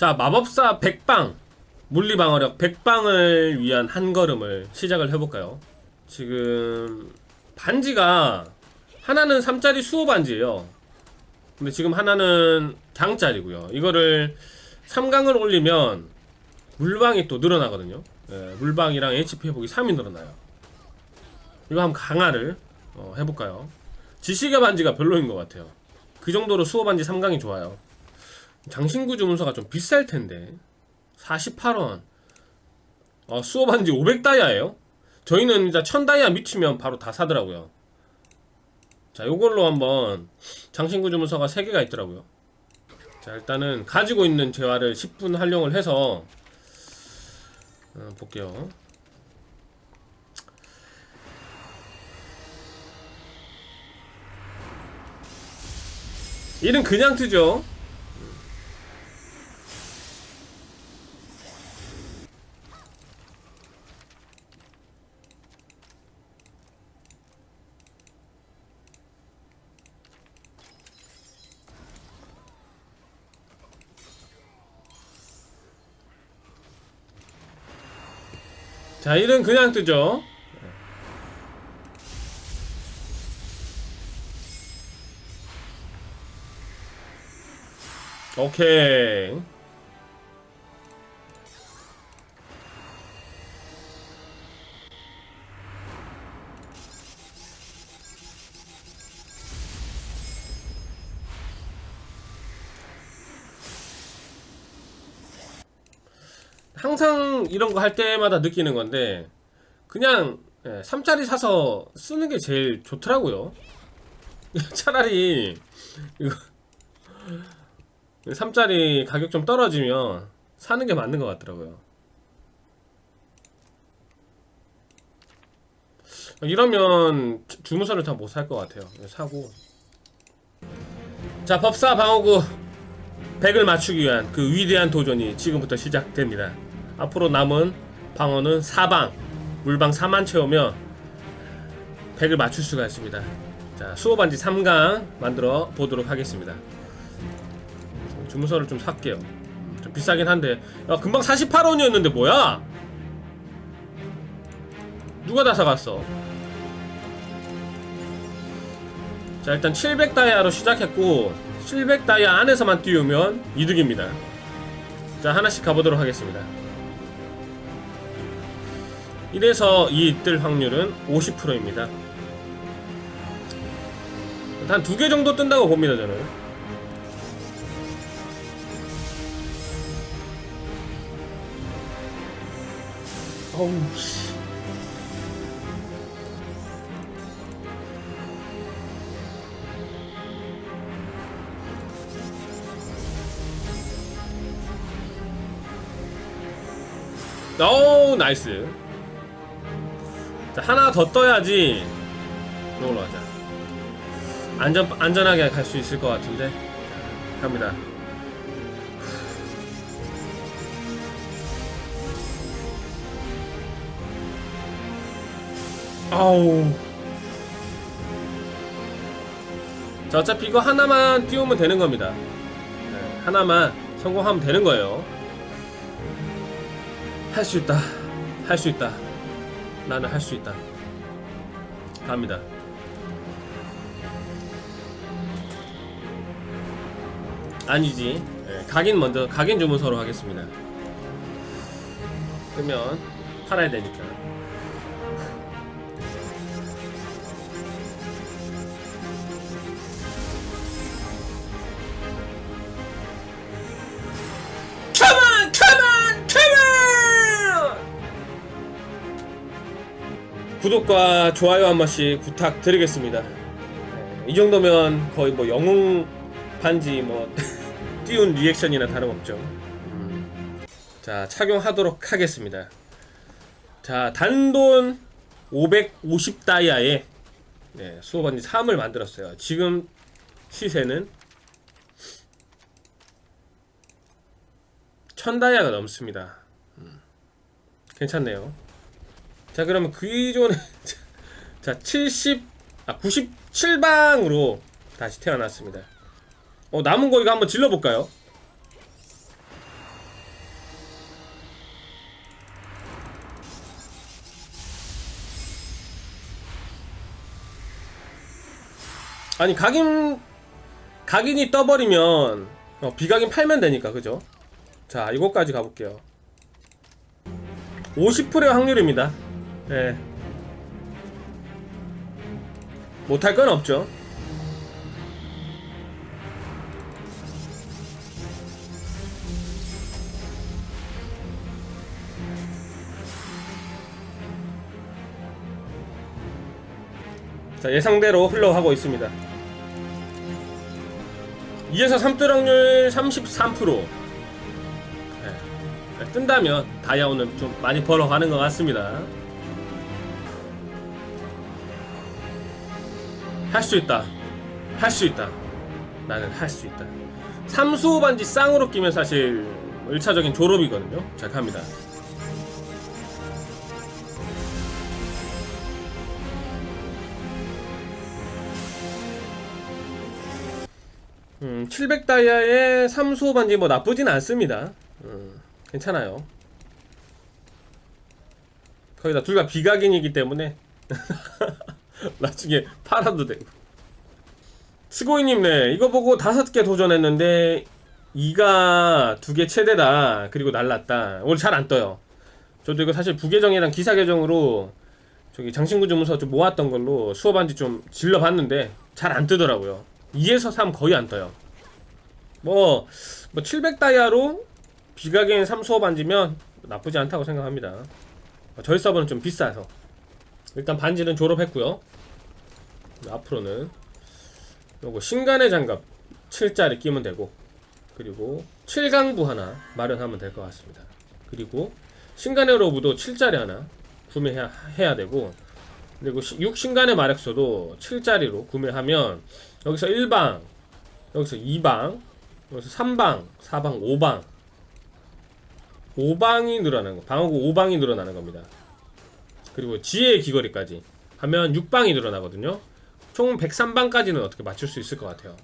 자 마법사 백방 물리방어력 백방을 위한 한 걸음을 시작을 해볼까요? 지금 반지가 하나는 3짜리 수호 반지예요. 근데 지금 하나는 강짜리고요. 이거를 3강을 올리면 물방이 또 늘어나거든요. 예, 물방이랑 HP 회복이 3이 늘어나요. 이거 한번 강화를 어, 해볼까요? 지시개 반지가 별로인 것 같아요. 그 정도로 수호 반지 3강이 좋아요. 장신구 주문서가 좀 비쌀 텐데 48원. 어, 수호 반지 500다이아예요? 저희는 이제 1000다이아 미치면 바로 다 사더라고요. 자, 요걸로 한번 장신구 주문서가 3개가 있더라고요. 자, 일단은 가지고 있는 재화를 10분 활용을 해서 어, 볼게요. 이는 그냥 트죠. 자, 이는 그냥 뜨죠. 오케이. 항상 이런 거 할 때마다 느끼는 건데 그냥 예, 3짜리 사서 쓰는 게 제일 좋더라고요. 차라리 이거 3짜리 가격 좀 떨어지면 사는 게 맞는 것 같더라고요. 이러면 주- 주문서를 다 못 살 것 같아요. 사고. 자, 법사 방어구 100을 맞추기 위한 그 위대한 도전이 지금부터 시작됩니다. 앞으로 남은 방어는 4방, 물방 4만 채우면 100을 맞출 수가 있습니다. 자, 수호반지 3강 만들어 보도록 하겠습니다. 주문서를 좀 살게요. 좀 비싸긴 한데, 야, 금방 48원이었는데 뭐야? 누가 다 사갔어? 자, 일단 700 다이아로 시작했고, 700 다이아 안에서만 띄우면 이득입니다. 자, 하나씩 가보도록 하겠습니다. 이래서 이뜰 확률은 50%입니다. 한 두 개 정도 뜬다고 봅니다, 저는. 어우, 씨. 오 나이스 자 하나 더 떠야지. 이걸로 하자. 안전 안전하게 갈 수 있을 것 같은데? 자, 갑니다. 아우. 자 어차피 이거 하나만 띄우면 되는 겁니다. 네, 하나만 성공하면 되는 거예요. 할 수 있다. 할 수 있다. 나는 할 수 있다. 갑니다. 아니지. 예, 각인 먼저 각인 주문서로 하겠습니다. 그러면 팔아야 되니까. 구독과 좋아요 한 번씩 부탁드리겠습니다. 네, 이 정도면 거의 뭐 영웅 반지 뭐 띄운 리액션이나 다름없죠. 음. 자 착용하도록 하겠습니다. 자 단돈 550 다이아에 네, 수호 반지 3을 만들었어요. 지금 시세는 1000 다이아가 넘습니다. 음. 괜찮네요. 자 그럼 그 기존에 자 70, 아 97방으로 다시 태어났습니다 어 남은 거 이거 한번 질러볼까요? 아니 각인 각인이 떠버리면 어, 비각인 팔면 되니까 그죠? 자 이거까지 가볼게요 50%의 확률입니다 예. 못할 건 없죠. 자 예상대로 흘러가고 있습니다 2에서 3뜰 확률 33% 네. 네, 뜬다면 다이아 오늘 좀 많이 벌어가는 것 같습니다 할 수 있다. 할 수 있다. 나는 할 수 있다. 삼수 반지 쌍으로 끼면 사실 1차적인 졸업이거든요. 자 갑니다. 음, 700 다이아의 3수 반지 뭐 나쁘진 않습니다. 음, 괜찮아요. 거기다 둘 다 비각인이기 때문에 나중에 팔아도 되고. 스고이님, 네, 이거 보고 다섯 개 도전했는데 이가 두 개 최대다. 그리고 날랐다. 오늘 잘 안 떠요. 저도 이거 사실 부계정이랑 기사 계정으로 저기 장신구 주문서 좀 모았던 걸로 수업 반지 좀 질러봤는데 잘 안 뜨더라고요. 2에서 3 거의 안 떠요. 뭐, 뭐 700다이아로 비가겐 3수업 반지면 나쁘지 않다고 생각합니다. 저희 서버는 좀 비싸서. 일단 반지는 졸업했고요. 앞으로는 요거 신간의 장갑 7짜리 끼면 되고 그리고 7강부 하나 마련하면 될 것 같습니다. 그리고 신간의 로브도 7짜리 하나 구매해야 해야 되고 그리고 6신간의 마력소도 7짜리로 구매하면 여기서 1방, 여기서 2방, 여기서 3방, 4방, 5방. 5방이 늘어나는 거. 방어구 5방이 늘어나는 겁니다. 그리고 지혜의 귀걸이까지 하면 6방이 늘어나거든요. 총 103방까지는 어떻게 맞출 수 있을 것 같아요.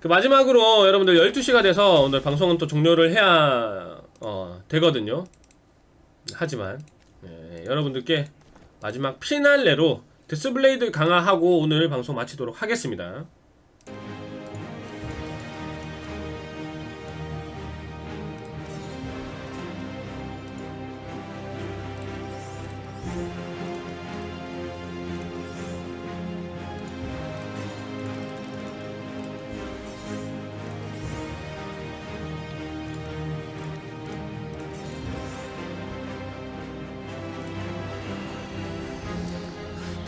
그 마지막으로 여러분들 12시가 돼서 오늘 방송은 또 종료를 해야 어, 되거든요. 하지만 예, 여러분들께 마지막 피날레로 데스블레이드 강화하고 오늘 방송 마치도록 하겠습니다.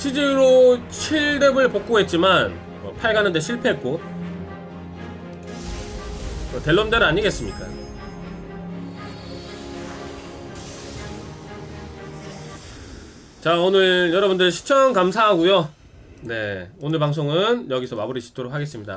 치즈로 7렙을 복구했지만 어, 8 가는데 실패했고. 어, 델럼델 아니겠습니까? 자 오늘 여러분들 시청 감사하고요. 네 오늘 방송은 여기서 마무리 짓도록 하겠습니다